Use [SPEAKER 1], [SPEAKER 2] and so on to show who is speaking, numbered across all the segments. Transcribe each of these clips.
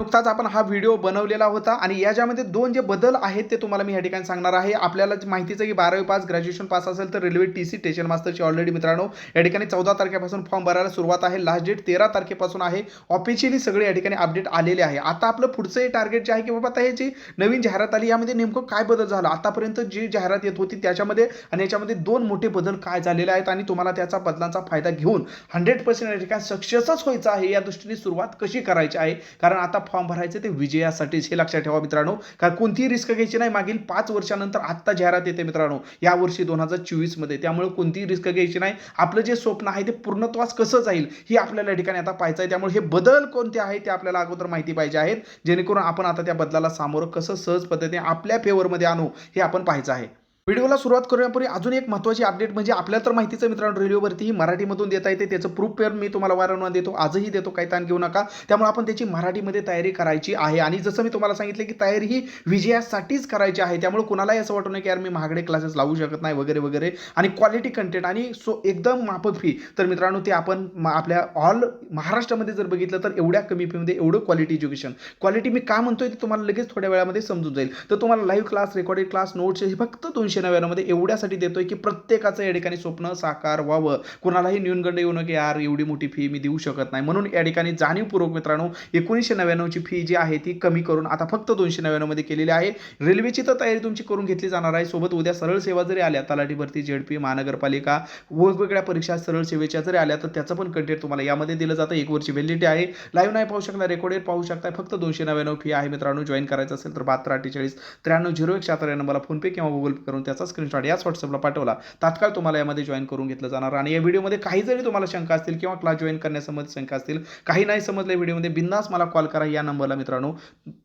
[SPEAKER 1] नुकताच आपण हा व्हिडिओ बनवलेला होता आणि याच्यामध्ये दोन जे बदल आहेत ते तुम्हाला मी या ठिकाणी सांगणार आहे. आपल्याला माहितीचं की बारावी पास ग्रॅज्युएशन पास असेल तर रेल्वे टी सी स्टेशन मास्टरची ऑलरेडी मित्रांनो या ठिकाणी चौदा तारखेपासून फॉर्म भरायला सुरुवात आहे. लास्ट डेट तेरा तारखेपासून आहे. ऑफिशियली सगळे या ठिकाणी अपडेट आलेले आहे. आता आपलं पुढचं टार्गेट जे आहे की बाबा आता हे जी नवीन जाहिरात आली यामध्ये नेमकं काय बदल झाला? आतापर्यंत जी जाहिरात येत होती त्याच्यामध्ये आणि याच्यामध्ये दोन मोठे बदल काय झालेले आहेत आणि तुम्हाला त्याचा बदलांचा फायदा घेऊन हंड्रेड पर्सेंट या ठिकाणी सक्सेसच व्हायचं आहे या दृष्टीने सुरुवात कशी करायची आहे? कारण आता फॉर्म भरायचे ते विजयासाठीच. हे लक्षात ठेवा मित्रांनो. कारण कोणतीही रिस्क घ्यायची नाही. मागील पाच वर्षानंतर आत्ता जाहिरात येते मित्रांनो. या वर्षी दोन हजार चोवीसमध्ये त्यामुळे कोणतीही रिस्क घ्यायची नाही. आपलं जे स्वप्न आहे ते पूर्णत्वास कसं जाईल हे आपल्याला ठिकाणी आता पाहायचं आहे त्यामुळे हे बदल कोणते आहे ते आपल्याला अगोदर माहिती पाहिजे आहेत. जेणेकरून आपण आता त्या बदलाला सामोरं कसं सहज पद्धतीने आपल्या फेवरमध्ये आणू हे आपण पाहायचं आहे. व्हिडिओला सुरुवात करण्यापूर्वी अजून एक महत्त्वाची अपडेट म्हणजे आपल्याला तर माहितीचं आहे मित्रांनो रेडिओवरती ही मराठीमधून देता येते. त्याचं प्रूफ पेअर मी तुम्हाला वारंवार देतो. आजही देतो काही ताण घेऊ नका. त्यामुळे आपण त्याची मराठीमध्ये तयारी करायची आहे. आणि जसं मी तुम्हाला सांगितलं की तयारी ही विजयासाठीच करायची आहे. त्यामुळे कुणालाही असं वाटू नये की यार मी महागडे क्लासेस लावू शकत नाही वगैरे वगैरे. आणि क्वालिटी कंटेंट आणि सो एकदम माफक फी तर मित्रांनो ते आपण म- आपल्या ऑल महाराष्ट्रामध्ये जर बघितलं तर एवढ्या कमी फीमध्ये एवढं क्वालिटी एज्युकेशन क्वालिटी मी का म्हणतोय ते तुम्हाला लगेच थोड्या वेळामध्ये समजून जाईल. तर तुम्हाला live class recorded class notes हे फक्त दोनशे नव्याण्णवमध्ये एवढ्यासाठी देतोय की प्रत्येकाचं या ठिकाणी स्वप्न साकार व्हावं. कुणालाही न्यूनगंड येऊ नये की यार एवढी मोठी फी मी देऊ शकत नाही. म्हणून या ठिकाणी जाणीवपूर्वक मित्रांनो एकोणीसशे नव्याण्णवची फी जी आहे ती कमी करून आता फक्त दोनशे नव्याण्णवमध्ये केलेली आहे. रेल्वेची तर तयारी तुमची करून घेतली जाणार आहे. सोबत उद्या सरळ सेवा जरी आल्या तलाठी भरती झेडपी महानगरपालिका वेगवेगळ्या परीक्षा सरळ सेवेच्या जरी आल्या तर त्याचं पण कंटेंट तुम्हाला यामध्ये दिलं जातं. एक वर्षी व्हॅलिडिटी आहे. लाईव्ह नाही पाहू शकता रेकॉर्डेड पाहू शकता फक्त दोनशे नव्याण्णव फी आहे मित्रांनो. जॉईन करायचं असेल तर बहात्तर अठ्ठेचाळीस त्र्याण्णव झिरो एक शहात्तर या नंबरला फोनपे किंवा गुगल पे करून त्याचा स्क्रीनशॉट याच व्हॉट्सअपला पाठवला. तात्काळ तुम्हाला यामध्ये जॉईन करून घेतलं जाणार. आणि या व्हिडिओमध्ये काही जरी तुम्हाला शंका असतील किंवा क्लास जॉईन करण्यासंबंधी शंका असतील काही नाही समजलं व्हिडिओमध्ये बिंदास मला कॉल करा या नंबरला मित्रांनो.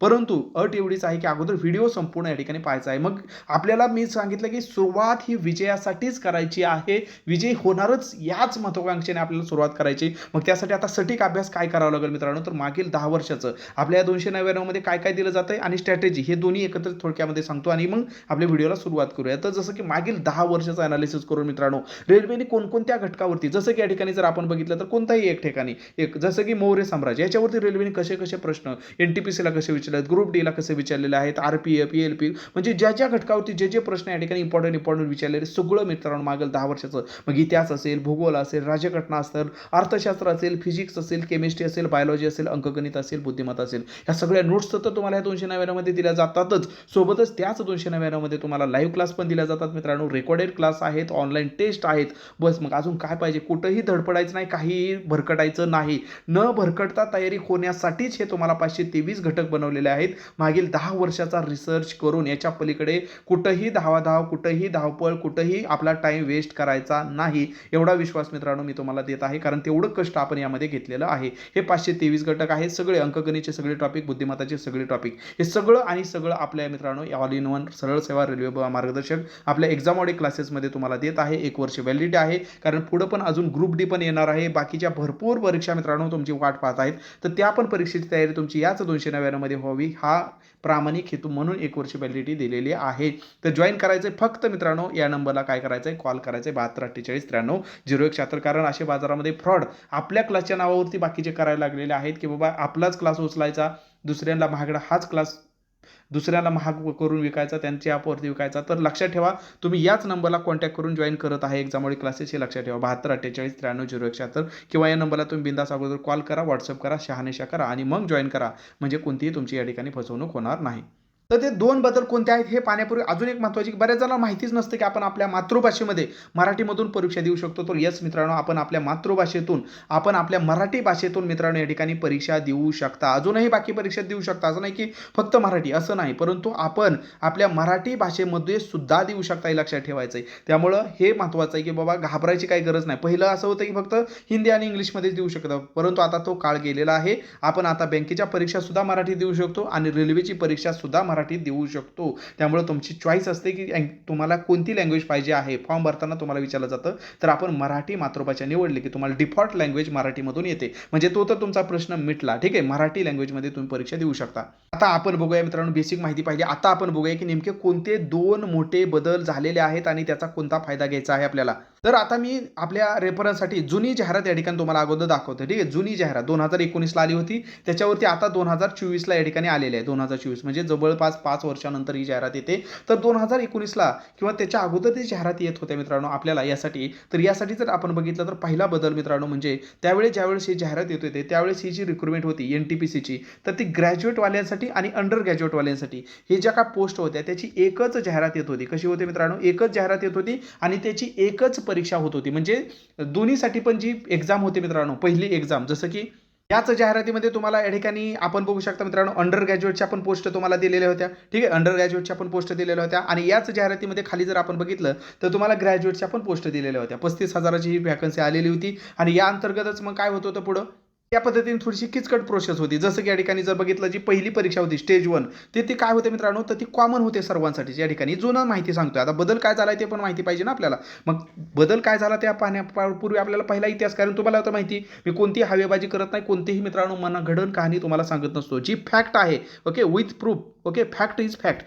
[SPEAKER 1] परंतु अट एवढीच आहे की अगोदर व्हिडिओ संपूर्ण या ठिकाणी पाहायचा आहे. मग आपल्याला मी सांगितलं की सुरुवात ही विजयासाठीच करायची आहे. विजय होणारच याच महत्वाकांक्षेने आपल्याला सुरुवात करायची. मग त्यासाठी आता सटीक अभ्यास काय करावा लागेल मित्रांनो? तर मागील दहा वर्षाचं. आपल्या या दोनशे नव्याण्णवमध्ये काय काय दिलं जातं आणि स्ट्रॅटेजी हे दोन्ही एकत्रित थोडक्यामध्ये सांगतो आणि मग आपल्या व्हिडिओला सुरुवात करू. करूया तर जसं की मागील दहा वर्षाचं अनालिसिस करून मित्रांनो रेल्वेने कोणकोणत्या घटकावरती जसं की या ठिकाणी जर आपण बघितलं तर कोणताही एक ठिकाणी एक जसं की मौर्य साम्राज्य याच्यावरती रेल्वेने कसे कसे प्रश्न एन टी पी सीला कसे विचारले आहेत ग्रुप डीला कसे विचारलेले आहेत R P F L P म्हणजे ज्या ज्या घटकावरती जे जे प्रश्न या ठिकाणी इम्पॉर्टंट इम्पॉर्टंट विचारलेले सगळं मित्रांनो मागील दहा वर्षाचं मग इतिहास असेल भूगोल असेल राज्यघटना असेल अर्थशास्त्र असेल फिजिक्स असेल केमिस्ट्री असेल बायोलॉजी असेल अंकगणित असेल बुद्धिमत्ता असेल ह्या सगळ्या नोट्स तर तुम्हाला या दोनशे नव्याण्णवमध्ये दिल्या जातातच. सोबतच त्याच दोनशे नव्याण्णवमध्ये तुम्हाला लाईव्ह क्लास पण दिल्या जातात मित्रांनो. रेकॉर्डेड क्लास आहेत ऑनलाईन टेस्ट आहेत. बस मग अजून काय पाहिजे? कुठंही धडपडायचं नाही काहीही भरकटायचं नाही. न भरकटता तयारी होण्यासाठीच हे तुम्हाला पाचशे तेवीस घटक बनवलेले आहेत. मागील दहा वर्षाचा रिसर्च करून याच्या पलीकडे कुठंही धावाधाव कुठंही धावपळ कुठंही आपला टाईम वेस्ट करायचा नाही. एवढा विश्वास मित्रांनो मी तुम्हाला देत आहे. कारण तेवढं कष्ट आपण यामध्ये घेतलेलं आहे. हे पाचशे तेवीस घटक आहेत. सगळे अंकगणितचे सगळे टॉपिक बुद्धिमत्ताचे सगळे टॉपिक हे सगळं आणि सगळं आपल्या मित्रांनो ऑल इन वन सरळ सेवा रेल्वे मार्गदर्शन मार्गदर्शक आपल्या एक्झाम ऑडिट क्लासेसमध्ये तुम्हाला देत आहे. एक वर्ष व्हॅलिडिटी आहे. कारण पुढं पण अजून ग्रुप डी पण येणार आहे. बाकीच्या भरपूर परीक्षा मित्रांनो तुमची वाट पाहत आहेत. तर त्या पण परीक्षेची तयारी तुमची याच दोनशे नव्याण्णवमध्ये व्हावी. हा प्रामाणिक हेतू म्हणून एक वर्ष व्हॅलिडिटी दिलेली आहे. तर जॉईन करायचं आहे फक्त मित्रांनो या नंबरला काय करायचं आहे कॉल करायचं आहे बहात्तर अठ्ठेचाळीस त्र्याण्णव झिरो एक शहात्तर कारण असे बाजारामध्ये फ्रॉड आपल्या क्लासच्या नावावरती बाकीचे करायला लागलेले आहेत की बाबा आपलाच क्लास उचलायचा दुसऱ्यांना महागडा हाच क्लास दुसऱ्याला महाग करून विकायचा त्यांच्या ॲपवरती विकायचा. तर लक्षात ठेवा तुम्ही याच नंबरला कॉन्टॅक्ट करून जॉईन करत आहे एक्झामोडी क्लासेस हे लक्षात ठेवा. बहात्तर अठ्ठेचाळीस त्र्याण्णव झिरो एकशहात्तर किंवा या नंबरला तुम्ही बिंदास अगोदर कॉल करा व्हॉट्सअप करा शहानिशा करा आणि मग जॉईन करा. म्हणजे कोणतीही तुमची या ठिकाणी फसवणूक होणार नाही. तर ते दोन बदल कोणते आहेत हे पाहण्यापूर्वी अजून एक महत्त्वाची की बऱ्याच जणांना माहितीच नसते की आपण आपल्या मातृभाषेमध्ये मराठीमधून परीक्षा देऊ शकतो. तर यस मित्रांनो आपण आपल्या मातृभाषेतून आपण आपल्या मराठी भाषेतून मित्रांनो या ठिकाणी परीक्षा देऊ शकता. अजूनही बाकी परीक्षा देऊ शकता. असं नाही की फक्त मराठी असं नाही. परंतु आपण आपल्या मराठी भाषेमध्ये सुद्धा देऊ शकता हे लक्षात ठेवायचं आहे त्यामुळं हे महत्त्वाचं आहे की बाबा घाबरायची काही गरज नाही. पहिलं असं होतं की फक्त हिंदी आणि इंग्लिशमध्येच देऊ शकता परंतु आता तो काळ गेलेला आहे. आपण आता बँकेच्या परीक्षासुद्धा मराठी देऊ शकतो आणि रेल्वेची परीक्षा सुद्धा मराठीत देऊ शकतो. त्यामुळे तुमची चॉईस असते की तुम्हाला कोणती लँग्वेज पाहिजे आहे? फॉर्म भरताना तुम्हाला विचारलं जातं. तर आपण मराठी मातृभाषा निवडली की तुम्हाला डिफॉल्ट लँग्वेज मराठीमधून येते. म्हणजे तो तर तुमचा प्रश्न मिटला. ठीक आहे? मराठी लँग्वेजमध्ये तुम्ही परीक्षा देऊ शकता. आता आपण बघूया मित्रांनो बेसिक माहिती पाहिजे आता आपण बघूया की नेमके कोणते दोन मोठे बदल झालेले आहेत आणि त्याचा कोणता फायदा घ्यायचा आहे आपल्याला? तर आता मी आपल्या रेफरन्ससाठी जुनी जाहिरात या ठिकाणी तुम्हाला अगोदर दाखवतो ठीक आहे? जुनी जाहिरात दोन हजार एकोणीसला आली होती. त्याच्यावरती आता दोन हजार चोवीसला या ठिकाणी आलेली आहे. दोन हजार चोवीस म्हणजे जवळपास पाच वर्षानंतर ही जाहिरात येते. तर दोन हजार एकोणीसला किंवा त्याच्या अगोदर ती जाहिरात येत होत्या मित्रांनो आपल्याला यासाठी तर यासाठी जर आपण बघितलं तर पहिला बदल मित्रांनो म्हणजे त्यावेळी ज्यावेळेस ही जाहिरात येत होते त्यावेळेस ही जी रिक्रुटमेंट होती एन टी पी सीची तर ती ग्रॅज्युएटवाल्यांसाठी आणि अंडर ग्रॅज्युएटवाल्यांसाठी हे ज्या काय पोस्ट होत्या त्याची एकच जाहिरात येत होती. कशी होती मित्रांनो? एकच जाहिरात येत होती आणि त्याची एकच परीक्षा होत होती. म्हणजे दोन्हीसाठी पण जी एक्झाम होती मित्रांनो पहिली एक्झाम जसं की याच जाहिरातीमध्ये तुम्हाला या ठिकाणी आपण बघू शकता मित्रांनो अंडर ग्रॅज्युएटच्या पण पोस्ट तुम्हाला दिलेल्या होत्या. ठीक आहे? अंडर ग्रॅज्युएटच्या पण पोस्ट दिलेल्या होत्या. आणि याच जाहिरातीमध्ये खाली जर आपण बघितलं तर तुम्हाला ग्रॅज्युएटच्या पण पोस्ट दिलेल्या होत्या. पस्तीस हजाराची ही वॅकन्सी आलेली होती. आणि या अंतर्गतच मग काय होत होतं पुढं? त्या पद्धतीने थोडीशी किचकट प्रोसेस होती. जसं की या ठिकाणी जर बघितलं जी पहिली परीक्षा होती स्टेज वन ते ती काय होते मित्रांनो? तर ती कॉमन होते सर्वांसाठी. या ठिकाणी जुनं माहिती सांगतोय. आता बदल काय झाला ते पण माहिती पाहिजे ना आपल्याला. मग बदल काय झाला त्या पाहण्यापूर्वी आपल्याला पहिला इतिहास? कारण तुम्हाला आता माहिती मी कोणतीही हवेबाजी करत नाही कोणतीही मित्रांनो मना घडण कहाणी तुम्हाला सांगत नसतो. जी फॅक्ट आहे okay with proof okay fact is fact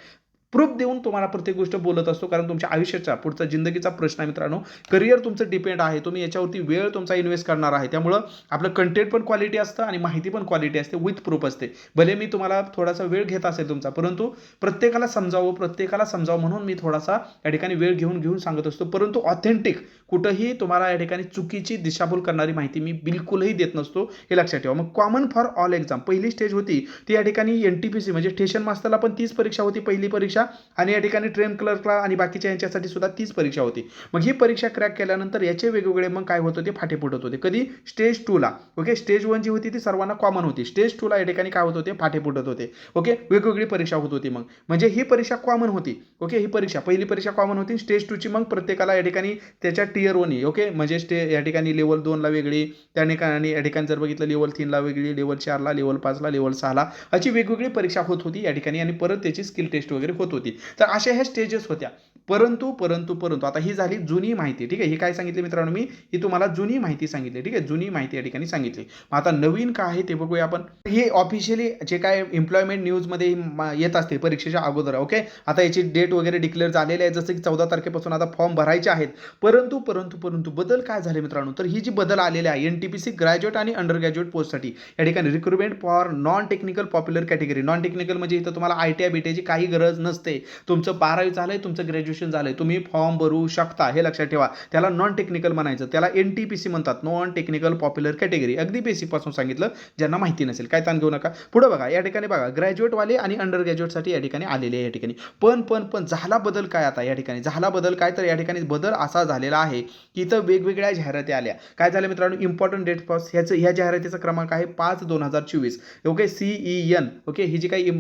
[SPEAKER 1] proof देऊन तुम्हाला प्रत्येक गोष्ट बोलत असतो कारण तुमच्या आयुष्याचा पुढचा जिंदगीचा प्रश्न आहे मित्रांनो. करिअर तुमचं डिपेंड आहे तुम्ही याच्यावरती वेळ तुमचा इन्व्हेस्ट करणार आहे. त्यामुळं आपलं कंटेंट पण क्वालिटी असतं आणि माहिती पण क्वालिटी असते विथ प्रूफ असते. भले मी तुम्हाला थोडासा वेळ घेत असेल तुमचा परंतु प्रत्येकाला समजावं प्रत्येकाला समजावं म्हणून मी थोडासा या ठिकाणी वेळ घेऊन घेऊन सांगत असतो. परंतु ऑथेंटिक कुठंही तुम्हाला या ठिकाणी चुकीची दिशाभूल करणारी माहिती मी बिलकुलही देत नसतो हे लक्षात ठेवा. मग कॉमन फॉर ऑल एक्झाम पहिली स्टेज होती ती या ठिकाणी एन टी पी सी म्हणजे स्टेशन मास्टरला पण तीच परीक्षा होती पहिली परीक्षा परीक्षा आणि या ठिकाणी ट्रेन क्लर्कला आणि बाकीच्या यांच्यासाठी सुद्धा तीच परीक्षा होती. मग ही परीक्षा क्रॅक केल्यानंतर याचे वेगवेगळे मग काय होत होते? फाटे फुटत होते. कधी? स्टेज टूला ओके? स्टेज वन जी होती ती सर्वांना कॉमन होती. स्टेज टूला या ठिकाणी काय होत होते? फाटे फुटत होते. ओके? वेगवेगळी परीक्षा होत होती मग. म्हणजे ही परीक्षा कॉमन होती. ओके? ही परीक्षा. पहिली परीक्षा कॉमन होती. स्टेज टूची मग प्रत्येकाला या ठिकाणी त्याच्या टियर वनी ओके? म्हणजे स्टे या ठिकाणी लेवल दोनला वेगळी. त्या ठिकाणी या ठिकाणी जर बघितलं लेवल तीनला वेगळी लेवल चारला लेवल पाचला लेवल सहाला अशी वेगवेगळी परीक्षा होत होती या ठिकाणी. आणि परत त्याची स्किल टेस्ट वगैरे होत होती तर अशा ह्या स्टेजेस होत्या. परंतु परंतु परंतु. आता ही झाली जुनी माहिती ठीक आहे? ही काय सांगितली मित्रांनो मी? ही तुम्हाला जुनी माहिती सांगितली ठीक आहे? जुनी माहिती या ठिकाणी सांगितली. मग आता नवीन काय आहे ते बघूया आपण. हे ऑफिशियली जे काय एम्प्लॉयमेंट न्यूजमध्ये म- येत असते परीक्षेच्या अगोदर ओके आता याची डेट वगैरे डिक्लेअर झालेली आहे जसं की चौदा तारखेपासून आता फॉर्म भरायचे आहेत. परंतु परंतु परंतु बदल काय झाले मित्रांनो? तर ही जी बदल आलेली आहे N T P C graduate आणि अंडर ग्रॅज्युएट पोस्टसाठी या ठिकाणी recruitment for non technical popular category non technical म्हणजे इथं तुम्हाला आय टी आय बी टीची काही गरज नसते. तुमचं बारावी झालं आहे तुमचं ग्रॅज्युएशन झालंय. तुम्ही फॉर्म भरू शकता. हे लक्षात ठेवा. त्याला नॉन टेक्निकल म्हणायचं. त्याला एन टी पी सी म्हणतात. नॉन टेक्निकल पॉप्युलर कॅटेगरी अगदी बेसिकपासून सांगितलं ज्यांना माहिती नसेल. काय ताण घेऊ नका. पुढे बघा. या ठिकाणी बघा. ग्रॅज्युएटवाले आणि अंडर ग्रॅज्युएटसाठी या ठिकाणी आलेले आहे या ठिकाणी. पण पण पण झाला बदल काय आता या ठिकाणी? झाला बदल काय? तर या ठिकाणी बदल असा झालेला आहे की इथं वेगवेगळ्या जाहिराती आल्या. काय झालं मित्रांनो? इम्पॉर्टंट डेट पास ह्याचं ह्या जाहिरातीचा क्रमांक आहे पाच दोन हजार चोवीस. Okay? C E N okay? ही जी काही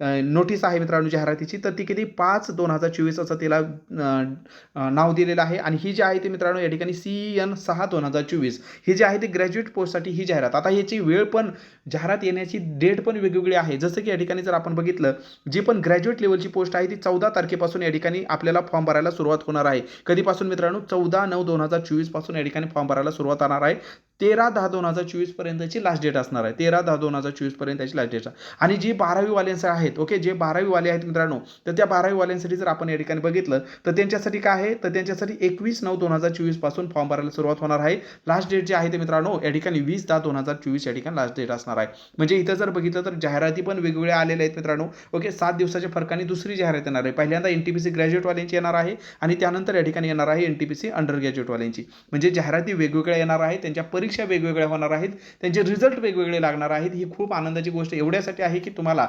[SPEAKER 1] नोटीस आहे मित्रांनो जाहिरातीची तर ती किती? पाच दोन हजार चोवीस असं तिला नाव दिलेलं आहे. आणि ही जी आहे ती मित्रांनो या ठिकाणी सी एन सहा दोन हजार चोवीस. ही जी आहे ती ग्रॅज्युएट पोस्टसाठी ही जाहिरात. आता ह्याची वेळ पण जाहिरात येण्याची डेट पण वेगवेगळी आहे. जसं की या ठिकाणी जर आपण बघितलं जी पण ग्रॅज्युएट लेवलची पोस्ट आहे ती चौदा तारखेपासून या ठिकाणी आपल्याला फॉर्म भरायला सुरुवात होणार आहे. कधीपासून मित्रांनो? चौदा नऊ दोन हजार चोवीसपासून या ठिकाणी फॉर्म भरायला सुरुवात होणार आहे. तेरा दहा दोन हजार चोवीसपर्यंतची लास्ट डेट असणार आहे. तेरा दहा दोन हजार चोवीसपर्यंतची लास्ट डेट आणि जी बारावीवाल्यांचं आहेत ओके जे बारावीवाले आहेत मित्रांनो तर त्या बारावीवाल्यांसाठी जर आपण या ठिकाणी बघितलं तर त्यांच्यासाठी काय आहे? तर त्यांच्यासाठी एकवीस नऊ दोन हजार चोवीसपासून फॉर्म भरायला सुरुवात होणार आहे. लास्ट डेट जे आहे ते मित्रांनो या ठिकाणी वीस दहा दोन हजार चोवीस या ठिकाणी लास्ट डेट असणार आहे. म्हणजे इथं जर बघितलं तर जाहिराती पण वेगवेगळ्या आलेल्या आहेत मित्रांनो ओके सात दिवसाच्या फरकाने दुसरी जाहिरात येणार आहे. पहिल्यांदा एन टी पी सी ग्रॅज्युएटवाल्यांची येणार आहे आणि त्यानंतर या ठिकाणी येणार आहे N T P C under ग्रॅज्युएटवाल्यांची म्हणजे जाहिराती वेगवेगळ्या येणार आहे त्यांच्या परीक्षा वेगवेगळ्या होणार आहेत त्यांचे रिझल्ट वेगवेगळे लागणार आहेत. ही खूप आनंदाची गोष्ट एवढ्यासाठी आहे की तुम्हाला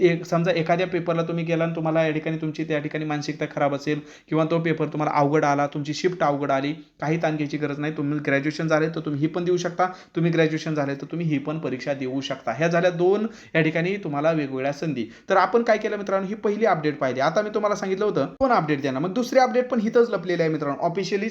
[SPEAKER 1] एक समजा एखाद्या पेपरला तुम्ही गेला आणि तुम्हाला या ठिकाणी तुमची त्या ठिकाणी मानसिकता खराब असेल किंवा तो पेपर तुम्हाला अवघड आला तुमची शिफ्ट अवघड आली काही ताण घ्यायची गरज नाही तुम्ही ग्रॅज्युएशन झाले तर तुम्ही ही पण देऊ शकता तुम्ही ग्रॅज्युएशन झाले तर तुम्ही ही पण परीक्षा देऊ शकता. ह्या झाल्या दोन या ठिकाणी तुम्हाला वेगवेगळ्या संधी. तर आपण काय केलं मित्रांनो? ही पहिली अपडेट पाहिली. आता मी तुम्हाला सांगितलं होतं कोण अपडेट देणार मग दुसरी अपडेट पण हिथंच लपलेली आहे मित्रांनो. ऑफिशियली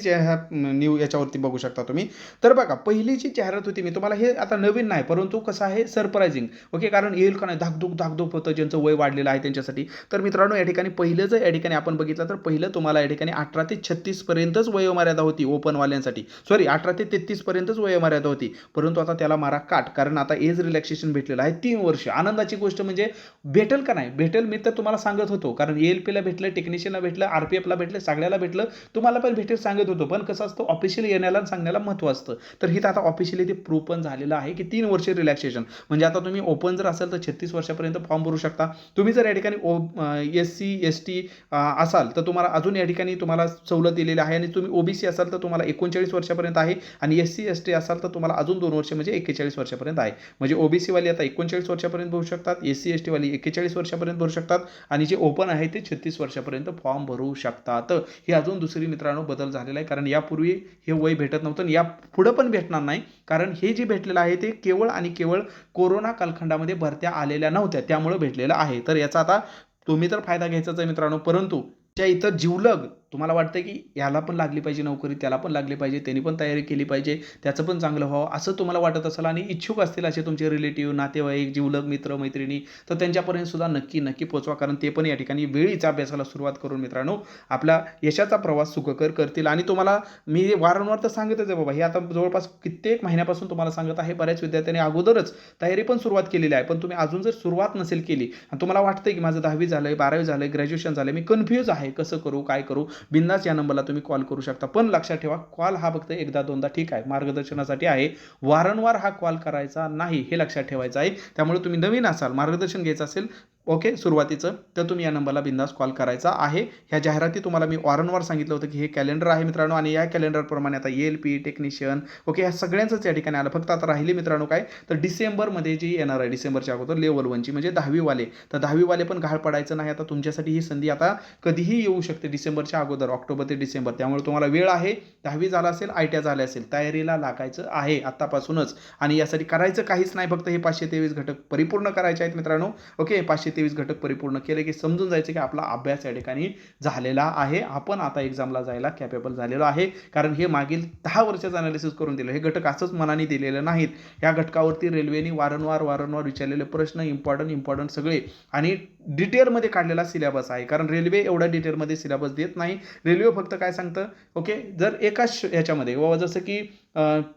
[SPEAKER 1] न्यू याच्यावरती बघू शकता तुम्ही. तर बघा पहिली पहिलीची जाहिरात होती मी तुम्हाला हे आता नवीन नाही परंतु कसं आहे सरप्रायझिंग ओके कारण येईल का नाही धाकधूक धाकधूक होतं ज्यांचं वय वाढलेलं आहे त्यांच्यासाठी. तर मित्रांनो या ठिकाणी पहिलं जर या ठिकाणी आपण बघितलं तर पहिलं तुम्हाला या ठिकाणी अठरा ते छत्तीसपर्यंतच वयोमर्यादा होती ओपनवाल्यांसाठी. सॉरी अठरा ते तेहतीसपर्यंतच वयोमर्यादा होती. परंतु आता त्याला मारा काट कारण आता एज रिलॅक्सेशन भेटलेलं आहे तीन वर्ष. आनंदाची गोष्ट म्हणजे भेटेल का नाही? भेटेल मी तर तुम्हाला सांगत होतो. कारण एल पीला भेटलं टेक्निशियनला भेटलं आर पी एफला भेटलं सगळ्याला भेटलं तुम्हाला पण भेटेल सांगत होतो. पण कसं असतं ऑफिशियल येण्याला सांगण्याला महत्त्व असतं. तर ही आता ऑफिशियली ते प्रूव्ह पण झालेलं आहे की तीन वर्ष रिलॅक्सेशन म्हणजे आता तुम्ही ओपन जर असेल तर छत्तीस वर्षापर्यंत फॉर्म भरू शकता. तुम्ही जर या ठिकाणी O S C S T असाल तर तुम्हाला अजून या ठिकाणी तुम्हाला सवलत दिलेली आहे. आणि तुम्ही ओबीसी असाल तर तुम्हाला एकोणचाळीस वर्षापर्यंत आहे. आणि एस सी एस टी असाल तर तुम्हाला अजून दोन वर्ष म्हणजे एक्केचाळीस वर्षापर्यंत आहे. म्हणजे ओबीसीवाली आता एकोणचाळीस वर्षापर्यंत भरू शकतात. एस सी एस टीवाली एक्केचाळीस वर्षापर्यंत भरू शकतात. आणि जे ओपन आहे ते छत्तीस वर्षापर्यंत फॉर्म भरू शकतात. हे अजून दुसरी मित्रांनो बदल झालेला आहे. कारण यापूर्वी हे वय भेटत नव्हतं आणि या पुढं पण भेटणार नाही कारण हे जे भेटलेलं आहे ते केवळ आणि केवळ कोरोना कालखंडामध्ये भरत्या आलेल्या नव्हत्या. त्यामुळे भेटलेलं आहे. तर याचा आता तुम्ही तर फायदा घ्यायचाच आहे मित्रांनो. परंतु त्या इथं जीवलग तुम्हाला वाटतं की याला पण लागली पाहिजे नोकरी त्याला पण लागली पाहिजे त्यांनी पण तयारी केली पाहिजे त्याचं पण चांगलं व्हावं असं तुम्हाला वाटत असेल आणि इच्छुक असतील असे तुमचे रिलेटिव्ह नातेवाईक जीवलग मित्र मैत्रिणी तर त्यांच्यापर्यंत सुद्धा नक्की नक्की पोचवा कारण ते पण या ठिकाणी वेळीच अभ्यासाला सुरुवात करून मित्रांनो आपला यशाचा प्रवास सुखकर करतील. आणि तुम्हाला मी वारंवार तर सांगतच आहे बाबा हे आता जवळपास कित्येक महिन्यापासून तुम्हाला सांगत आहे बऱ्याच विद्यार्थ्यांनी अगोदरच तयारी पण सुरुवात केलेली आहे पण तुम्ही अजून जर सुरुवात नसेल केली आणि तुम्हाला वाटतं की माझं दहावी झालं आहे बारावी झालं आहे ग्रॅज्युएशन झालं आहे मी कन्फ्यूज आहे कसं करू काय करू बिंदास या नंबरला तुम्ही कॉल करू शकता. पण लक्षात ठेवा कॉल हा फक्त एकदा दोनदा ठीक आहे मार्गदर्शनासाठी आहे. वारंवार हा कॉल करायचा नाही हे लक्षात ठेवायचं आहे. त्यामुळे तुम्ही नवीन असाल मार्गदर्शन घ्यायचं असेल ओके सुरुवातीचं. तर तुम्ही या नंबरला बिंदास कॉल करायचा आहे. ह्या जाहिराती तुम्हाला मी वारंवार सांगितलं होतं की हे कॅलेंडर आहे मित्रांनो आणि या कॅलेंडरप्रमाणे आता एल पी टेक्निशियन. ओके ह्या सगळ्यांचंच या ठिकाणी आलं. फक्त आता राहिली मित्रांनो काय? तर डिसेंबरमध्ये जी येणार आहे डिसेंबरच्या अगोदर लेवल वनची म्हणजे दहावीवाले. तर दहावीवाले पण घाळ पडायचं नाही. आता तुमच्यासाठी ही संधी आता कधीही येऊ शकते. डिसेंबरच्या अगोदर ऑक्टोबर ते डिसेंबर. त्यामुळे तुम्हाला वेळ आहे. दहावी झाला असेल आय टी असेल तयारीला लागायचं आहे आत्तापासूनच आणि यासाठी करायचं काहीच नाही. फक्त हे पाचशे तेवीस घटक परिपूर्ण करायचे आहेत मित्रांनो. ओके पाचशे तेवीस घटक परिपूर्ण केले की समजून जायचं की आपला अभ्यास या ठिकाणी झालेला आहे. आपण आता एक्झामला जायला कॅपेबल झालेलो आहे. कारण हे मागील दहा वर्षाचं अनालिसिस करून दिलं. हे घटक असंच मनाने दिलेले नाहीत. या घटकावरती रेल्वेने वारंवार वारंवार विचारलेले प्रश्न इम्पॉर्टंट इम्पॉर्टंट सगळे आणि डिटेलमध्ये काढलेला सिलेबस आहे. कारण रेल्वे एवढ्या डिटेलमध्ये सिलेबस देत नाही. रेल्वे फक्त काय सांगतं? ओके जर एकाच ह्याच्यामध्ये व जसं की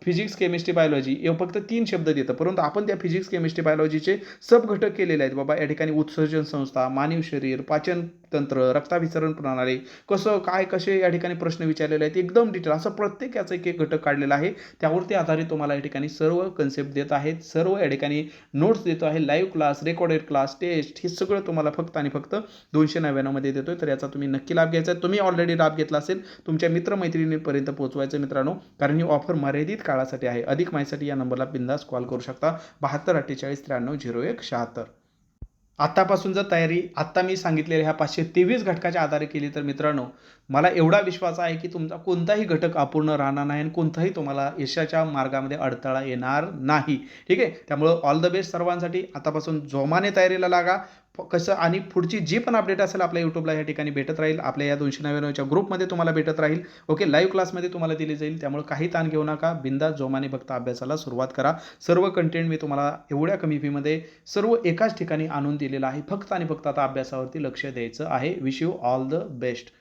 [SPEAKER 1] फिजिक्स केमिस्ट्री बायोलॉजी हे फक्त तीन शब्द देतं. परंतु आपण त्या फिजिक्स केमिस्ट्री बायोलॉजीचे सब घटक केलेले आहेत. बाबा या ठिकाणी उत्सर्जन संस्था मानव शरीर पाचन तंत्र रक्ताभिसरण प्रणाली कसं काय कसे या ठिकाणी प्रश्न विचारलेले आहेत एकदम डिटेल असं प्रत्येक याचा एक एक घटक काढलेला आहे. त्यावरती आधारित तुम्हाला या ठिकाणी सर्व कन्सेप्ट देत आहेत सर्व या ठिकाणी नोट्स देतो आहे live class recorded class test हे सगळं तुम्हाला फक्त आणि फक्त दोनशे नव्याण्णवमध्ये देतोय. तर याचा तुम्ही नक्की लाभ घ्यायचा आहे. तुम्ही ऑलरेडी लाभ घेतला असेल तुमच्या मित्रमैत्रिणींपर्यंत पोहोचवायचं मित्रांनो कारण ही ऑफर मर्यादित काळासाठी आहे. अधिक माहितीसाठी या नंबरला बिंदास कॉल करू शकता. बहात्तर अठ्ठेचाळीस त्र्याण्णव झिरो एक शहात्तर. आत्तापासून जर तयारी आत्ता मी सांगितलेल्या ह्या पाचशे तेवीस घटकाच्या आधारे केली तर मित्रांनो मला एवढा विश्वास आहे की तुमचा कोणताही घटक अपूर्ण राहणार नाही आणि कोणताही तुम्हाला यशाच्या मार्गामध्ये अडथळा येणार नाही. ठीक आहे? त्यामुळं ऑल द बेस्ट सर्वांसाठी. आतापासून जोमाने तयारीला लागा. कसं आणि पुढची जी पण अपडेट असेल आपल्या यूट्यूबला या ठिकाणी भेटत राहील. आपल्या या दोनशे नव्याण्णवच्या ग्रुपमध्ये तुम्हाला भेटत राहील. ओके लाईव्ह क्लासमध्ये तुम्हाला दिली जाईल. त्यामुळे काही ताण घेऊ नका. बिंदा जोमाने फक्त अभ्यासाला सुरुवात करा. सर्व कंटेंट मी तुम्हाला एवढ्या कमी फीमध्ये सर्व एकाच ठिकाणी आणून दिलेलं आहे. फक्त आणि फक्त आता अभ्यासावरती लक्ष द्यायचं आहे. Wish you all the best